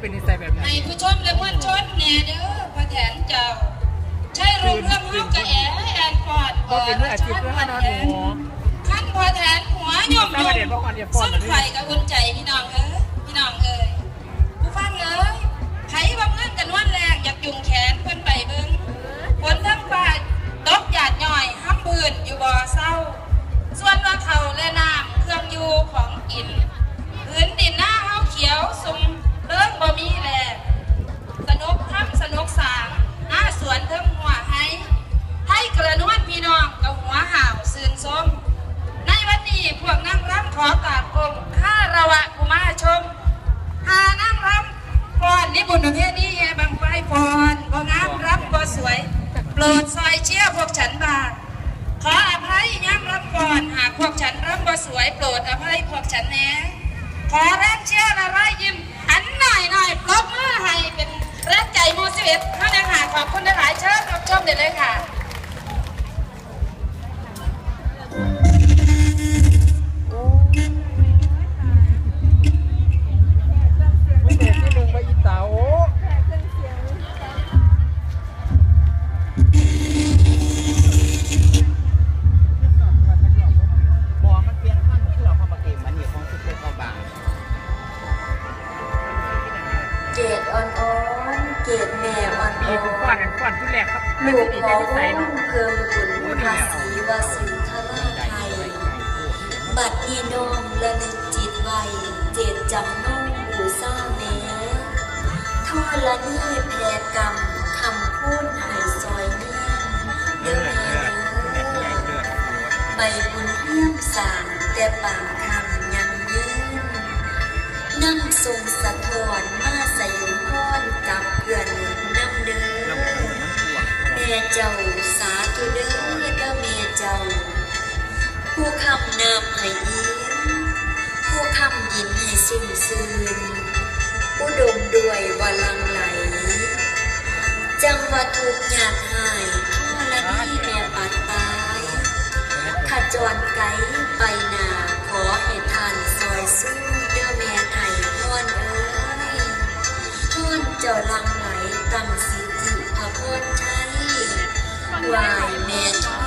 เป็นนิสัยแบบนั้นให้ผู้ชมและมวลชนแน่เด้อพระแถนเจ้า ใช่เรวมเรื่องเฮากะแอะแอนปอดก็เป็นเรื่องอาชีพเรื่องนอนหนูขั้นพอแทนหัวยมยมส้นไข่กับอุ่นใจพี่น้องเอ้ยพี่น้องเอ้ยผู้ฟังเอ้ยไผ่บางเรื่องกันวันแรงอยากจุงแขนเพิ่อนไปเบิ่งฝนทั้งป่าตกหยาดย่อยห้ำพื้นอยู่บ่อเศร้า ส่วนว่าเขาและน้ำเครื่องอยู่ของกิน มเด็ดเลยค่ะ ลูกมีขอนิสัยเนาเพิ่มบุญภาษีวสินทราไทย บัดนี้น้อมระลึกจิตไว้เจตจำน้องบูซาแม้ทอละนี่แพรกรรมคำพูดให้ซอยเมียเดินแม่เด้อใบบุญเพียงสางแต่บางคำยังยืนนั่งทรงสะท้อนมาสยุมพรกับเพื่อนน้ำเด้อ แม่เจ้า สาธุเด้อเด้อแม่เจ้า ผู้คำนำให้ยิ้มผู้คำยินให้สุ่มซื่นอุดมด้วยวาลังไหล จังว่าทุกอยากหายทั่วละนี่แม่ปัดตายขจรไกไปนาขอให้ทานซอยสู้เด้อแม่ไทยพรเอ้ยพรเจ้าลังไหลตั้งสิทธิพระพรชัย 外面